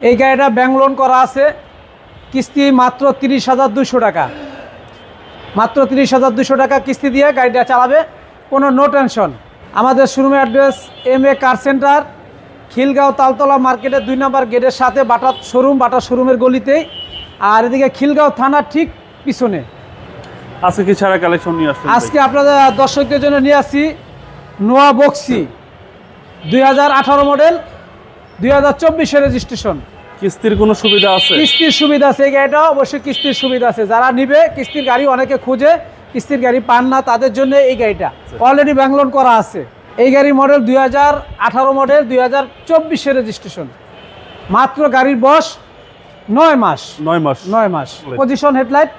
এই গাড়িটা bank loan করা আছে। কিস্তি মাত্র তিরিশ হাজার দুশো টাকা। মাত্র তিরিশ হাজার দুশো টাকা কিস্তি দিয়ে গাড়িটা চালাবে। কোনো নো টেনশন আমাদের শোরুমের address M A car centre Khilgaon Taltola মার্কেটের দুই নম্বর গেটের সাথে বাটা শোরুম বাটা শোরুমের গলিতেই। আর এদিকে খিলগাঁও থানার ঠিক পিছনে। আজকে কি ছাড়া কালেকশন নিয়ে আসছেন আজকে আপনাদের দর্শকদের জন্য নিয়ে আসছি নোয়া বক্সি। দুই হাজার আঠারো মডেল দুই হাজার চব্বিশে রেজিস্ট্রেশন কিস্তির কোনো সুবিধা আছে? কিস্তির সুবিধা আছে এই গাড়িটা অবশ্যই কিস্তির সুবিধা আছে। যারা নিবে কিস্তির গাড়ি অনেকে খুঁজে কিস্তির গাড়ি পান না তাদের জন্য এই গাড়িটা। অলরেডি ব্যাংলোন করা আছে। এই গাড়ির মডেল দুই হাজার আঠারো মডেল দুই হাজার চব্বিশে রেজিস্ট্রেশন মাত্র গাড়ির বয়স নয় মাস। নয় মাস। নয় মাস। পজিশন হেডলাইট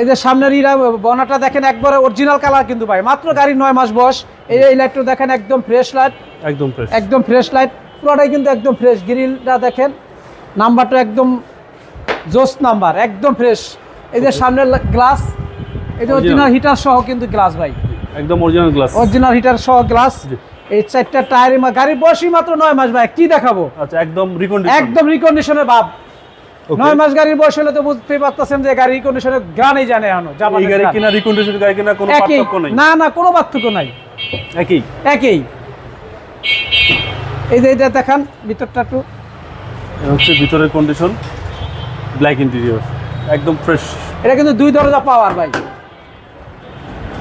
এই যে সামনের ইরা বনাটা দেখেন একবারে অরিজিনাল কালার কিন্তু ভাই। মাত্র গাড়ির নয় মাস বয়স। এই এই লাইটটা দেখেন একদম ফ্রেশ লাইট একদম ফ্রেশ একদম ফ্রেশ লাইট পুরোটাই কিন্তু একদম ফ্রেশ গ্রিলটা দেখেন। নাম্বারটা একদম জোস নাম্বার একদম ফ্রেশ এই যে সামনের গ্লাস এই যে অরিজিনাল হিটার সহ কিন্তু গ্লাস ভাই। একদম অরিজিনাল গ্লাস অরিজিনাল হিটার সহ গ্লাস এই চারটা টায়ার গাড়ির বয়সই মাত্র নয় মাস ভাই কি দেখাবো? আচ্ছা একদম রিকন্ডিশন একদম রিকন্ডিশনের ভাব। নয় মাস গাড়ির বয়স হলে তো বুঝতেই পারতেছেন যে গাড়ি রিকন্ডিশনের গ্রানই জানে এখনও এই গাড়ি কিনা রিকন্ডিশন গাড়ি কিনা কোনো পার্থক্য নেই। না না কোনো পার্থক্য নাই। একই। একই। এই যে এটা দেখান ভিতরটা একটু। হচ্ছে ভিতরের কন্ডিশন ব্ল্যাক ইন্টেরিয়র একদম ফ্রেশ এটা কিন্তু দুই দরজা পাওয়ার ভাই।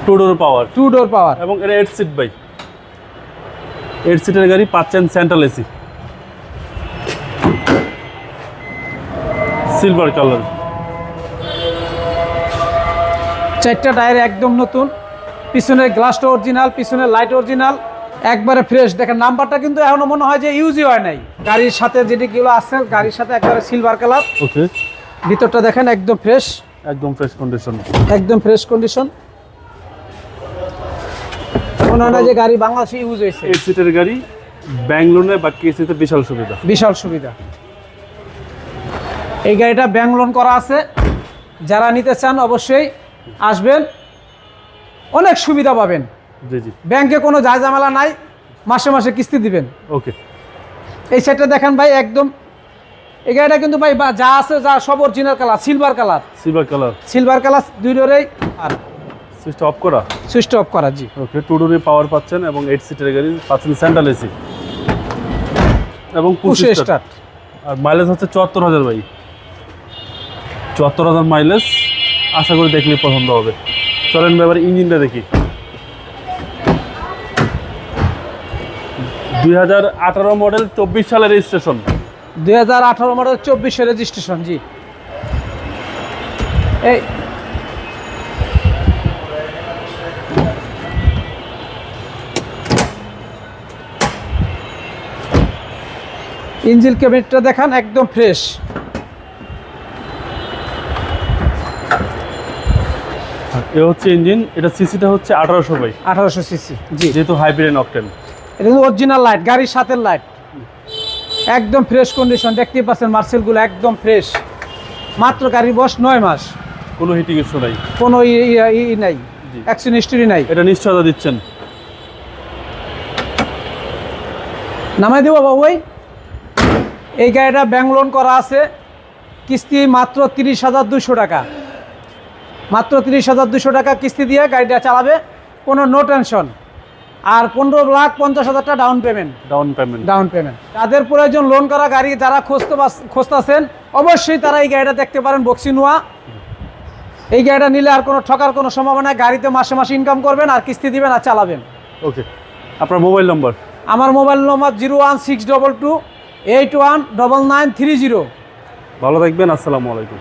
Two door power two door power এবং এটা এইট সিট বাই এইট সিটের গাড়ি পাচ্ছেন সেন্ট্রাল এসি সিলভার কালার চারটা টায়ার একদম নতুন। পিছনের গ্লাসটা অরিজিনাল পিছনের লাইট অরিজিনাল একবারে ফ্রেশ দেখেন নাম্বারটা কিন্তু এখনও মনে হয় যে ইউজই হয় নাই। গাড়ির সাথে যেটিগুলো আছে গাড়ির সাথে একবারে সিলভার কালার ওকে ভিতরটা দেখেন একদম ফ্রেশ একদম ফ্রেশ কন্ডিশন একদম ফ্রেশ কন্ডিশন মনে হয় না যে গাড়ি বাংলাদেশে ইউজ হয়েছে। এইট সিটের গাড়ি ব্যাঙ্গলোনে বা কেসিতে বিশাল সুবিধা। বিশাল সুবিধা। এই গাড়িটা ব্যাংক লোন করা আছে। যারা নিতে চান অবশ্যই আসবেন। অনেক সুবিধা পাবেন। ব্যাংকে কোনো যা ঝামেলা নাই মাসে মাসে কিস্তি দিবেন। ওকে। এই সেটটা দেখেন ভাই একদম এই গাড়িটা কিন্তু ভাই যা আছে যা সব original colour silver colour silver colour silver colour দুই ডোরেই আর সুইচটা অফ করা? সুইচ অফ করা জি। ওকে টু ডোরে পাওয়ার পাচ্ছেন এবং এইট সিটের গাড়ি পাচ্ছেন সেন্ট্রাল এসি এবং পুশে স্টার্ট আর মাইলেজ হচ্ছে চুয়াত্তর হাজার ভাই। চুয়াত্তর হাজার মাইলেজ আশা করি দেখলে পছন্দ হবে। চলেন এবার ইঞ্জিনটা দেখি। দুই হাজার আঠারো মডেল চব্বিশ সালের রেজিস্ট্রেশন দুই হাজার আঠারো মডেল চব্বিশে রেজিস্ট্রেশন জি। এই। ইঞ্জিল ক্যাবিনেটটা দেখান একদম ফ্রেশ। এ হচ্ছে ইঞ্জিন এটা সিসিটা হচ্ছে আঠারোশো বাই। আঠারোশো সিসি জি। যেহেতু হাইব্রিড অকটেন এটা কিন্তু অরিজিনাল লাইট গাড়ির সাথে লাইট একদম ফ্রেশ কন্ডিশন দেখতেই পাচ্ছেন মার্সেলগুলো একদম ফ্রেশ মাত্র গাড়ির বয়স নয় মাস। কোনো হিটিং ইস্যু নাই। কোনো ই নাই। অ্যাক্সিডেন্ট হিস্ট্রি নাই। এটা নিশ্চয়তা দিচ্ছেন। নামাই দেবো বাবু ওই এই গাড়িটা ব্যাংক লোন করা আছে। কিস্তি মাত্র তিরিশ হাজার দুশো টাকা। মাত্র তিরিশ হাজার দুশো টাকা কিস্তি দিয়ে গাড়িটা চালাবে। কোনো নো টেনশন আর পনেরো লাখ পঞ্চাশ হাজার টাকা down payment down payment down payment তাদের প্রয়োজন লোন করা গাড়ি যারা খুঁজতে খুঁজতেছেন অবশ্যই তারা এই গাড়িটা দেখতে পারেন বক্সিনুয়া। এই গাড়িটা নিলে আর কোনো ঠকার কোনো সম্ভাবনা। গাড়িতে মাসে মাসে ইনকাম করবেন আর কিস্তি দিবেন আর চালাবেন। ওকে আপনার মোবাইল নম্বর আমার mobile number zero one six double two eight one double nine three zero ভালো থাকবেন আসসালামু আলাইকুম।